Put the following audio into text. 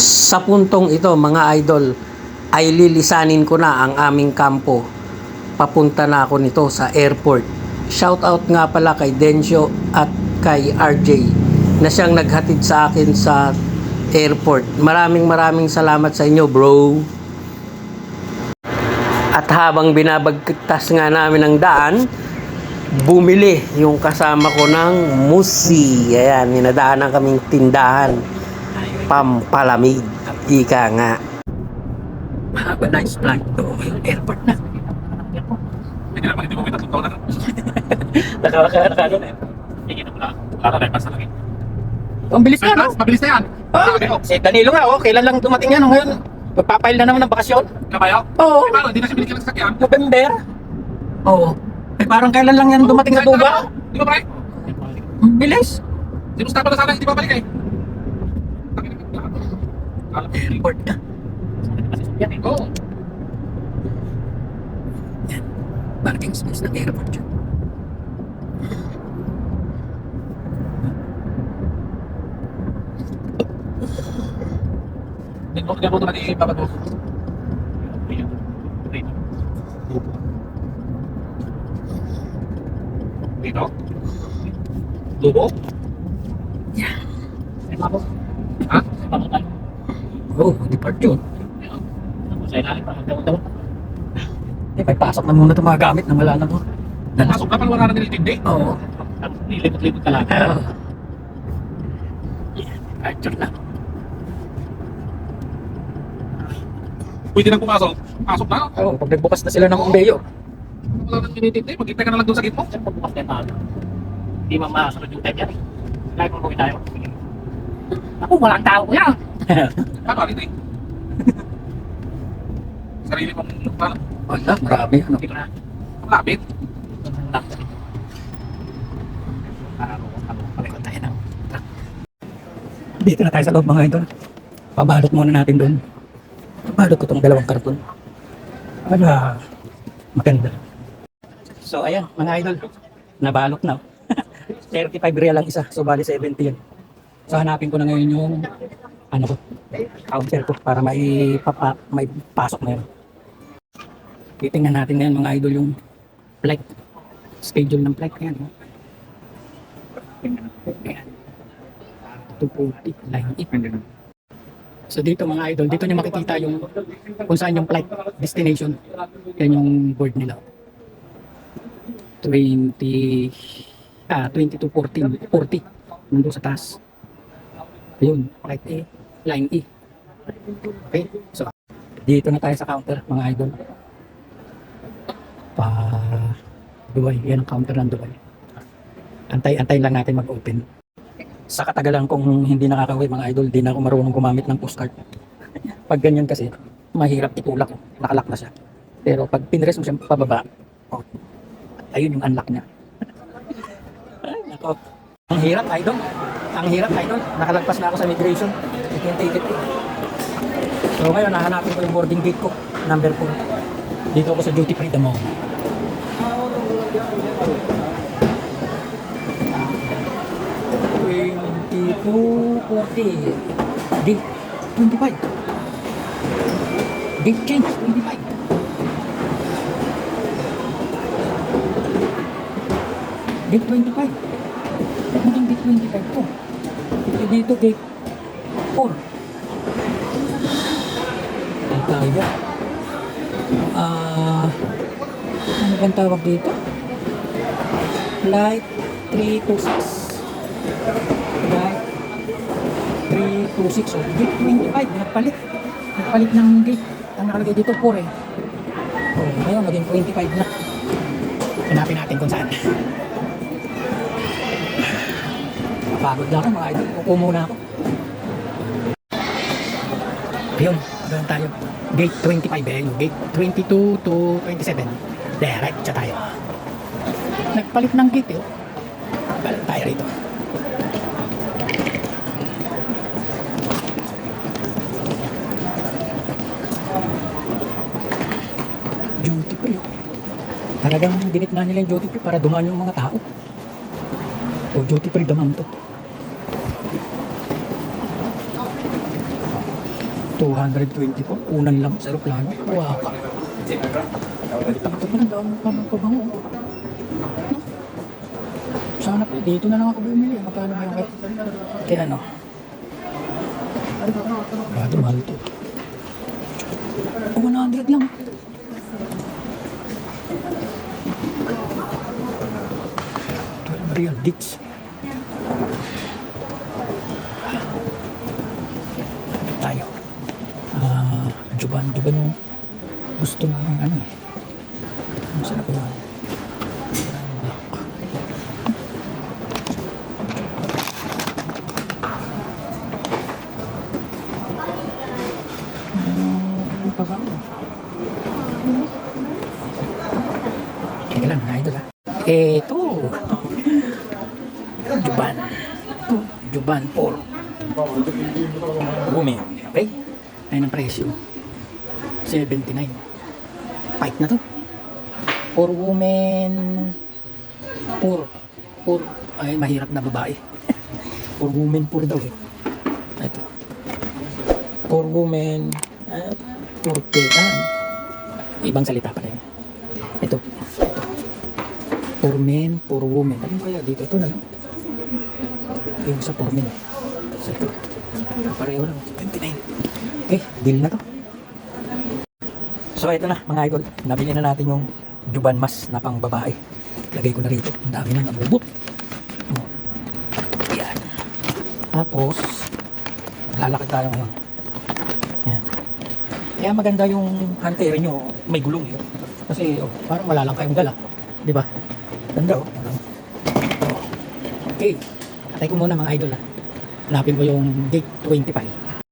Sa puntong ito, mga idol, ay lilisanin ko na ang aming kampo. Papunta na ako nito sa airport. Shout out nga pala kay Dencio at kay RJ na siyang naghatid sa akin sa airport. Maraming maraming salamat sa inyo, bro. At habang binabagtas nga namin ang daan, bumili yung kasama ko ng musi. Ayan, ninadaanan kaming tindahan. Pampalamig. Ika nga. Have a nice flight to airport na. Hindi naman, hindi mo may tatlong taon na. Nakakakano na. Hindi na wala. Wala na pass na lang eh. Ang bilis First class, mabilis na yan. Oh, si Danilo nga, oh, kailan lang dumating yan? oh, Ngayon, magpapail na naman ng bakasyon. Kabayo? Oo. Eh, paano? Hindi na siya binigyan ng sakyan. November. Oo. Eh, parang kailan lang yan dumating sa Tuba? Di ba, pre? Bilis. Pa na sana, hindi pa balik eh. Airport na. Oo. Parking space ng airport yun. Dito, mo ito na ni Papa Dos. Dito? Lubo? Ha? Oh, depart yun. Eh, may pasok na muna itong mga gamit na wala na mo. Pasok na pala wala na nilitindi. Oo. Lilipot-lipot ka lang. Oh. Arthur lang. Pwede nang pumasok. Pasok na. Oo, pag nagbukas na sila ng umbeyo. Wala nang nilitindi. Maghintay ka na lang doon sa gitmo. Siyempre bukas na tayo. Hindi man makasunod yung time yan. Kaya kung gawin tayo. Ako, walang tao ko yan. Ano, alin eh. Sarili mong ano, Wala, marami. Ano? Dito na. lapit. Para ako, ako, pareho tayo na. Dito na tayo sa loob mga idol. Pabalot muna natin doon. Pabalot ko tong dalawang karton. Ala, maganda. So ayan, mga idol. Nabalot na. 35 real lang isa. So bali 70 yun. So hanapin ko na ngayon yung ano ko, counter ko para may, papa, may pasok na yun. Titingnan natin ngayon mga idol yung flight. Schedule ng flight. Oh. Ayan. 240 line E. So dito mga idol, dito nyo makikita yung kung saan yung flight destination. Yan yung board nila. 20 ah 20 to 14 40 nandun sa taas. Ayun, flight A, line E. Okay, so dito na tayo sa counter mga idol. Pa Dubai, yan ang counter ng Dubai. Antay-antay lang natin mag-open sa katagalan kong hindi nakakaway mga idol, di na ako marunong gumamit ng postcard. pag ganyan kasi, mahirap itulak. Nakalak na siya. Pero pag pinres mo siya pababa, oh, ayun yung unlock niya. Nako. Ang hirap, idol. Ang hirap, idol. Nakalagpas na ako sa immigration. I can't take it. So ngayon, nahanapin ko yung boarding gate ko, number 4. Dito ako sa duty free the mall. Twenty-two, forty. Gate twenty-five. Gate change, twenty-five. Gate twenty-five. Naging gate twenty-five to. Ito dito, gate four. Ay, tayo. Ah, ano bang tawag dito? Flight 326. Right. 326. So, gate 25. Nagpalit. Nagpalit ng gate. Ang nakalagay dito, 4 eh. Oh, ngayon, naging 25 na. Hanapin natin kung saan. Napagod na ako mga idol. Upo muna ako. Ayun, doon tayo. Gate 25 eh. Gate 22 to 27. Diretso tayo. Nagpalit ng gate eh. Balik tayo rito. Duty free. oh. Talagang dinit na nila yung duty para dumaan yung mga tao. O duty free dumaan to. 224. Unan lang sa aeroplano. Waka. Takto pa ng daan pa ng pabango. No? Sana po, dito na lang ako bumili. Magkano ba yung kay, kay ano? Bado mahal to. Oh, 100 lang. Real dicks. tayo. Ah, Juban, Juban yung gusto ng ano eh. Ah. Ito. Juban. Ito, Juban 4. Bumi. Okay? Ayun ang presyo. 79. Fight na to. For women. For. For. Ay, mahirap na babae. For women, for daw eh. Ito. For women. Uh, for ah, Ibang salita pala yun. Ito. For men, for women. Ano kaya dito? Ito na lang. Yung sa for men. Sa ito. Pareho lang. 29. Okay, deal na to. So ito na mga idol. Nabili na natin yung Juban Mas na pang babae. Lagay ko na rito. Ang dami na nabubot. Oh. Yan. Tapos, lalakad tayo ngayon. Yan. Kaya maganda yung hunter nyo. May gulong yun. Kasi oh, parang wala lang kayong dala. Di ba? Ganda oh. Okay. Atay ko muna mga idol ah. Hanapin ko yung gate 25.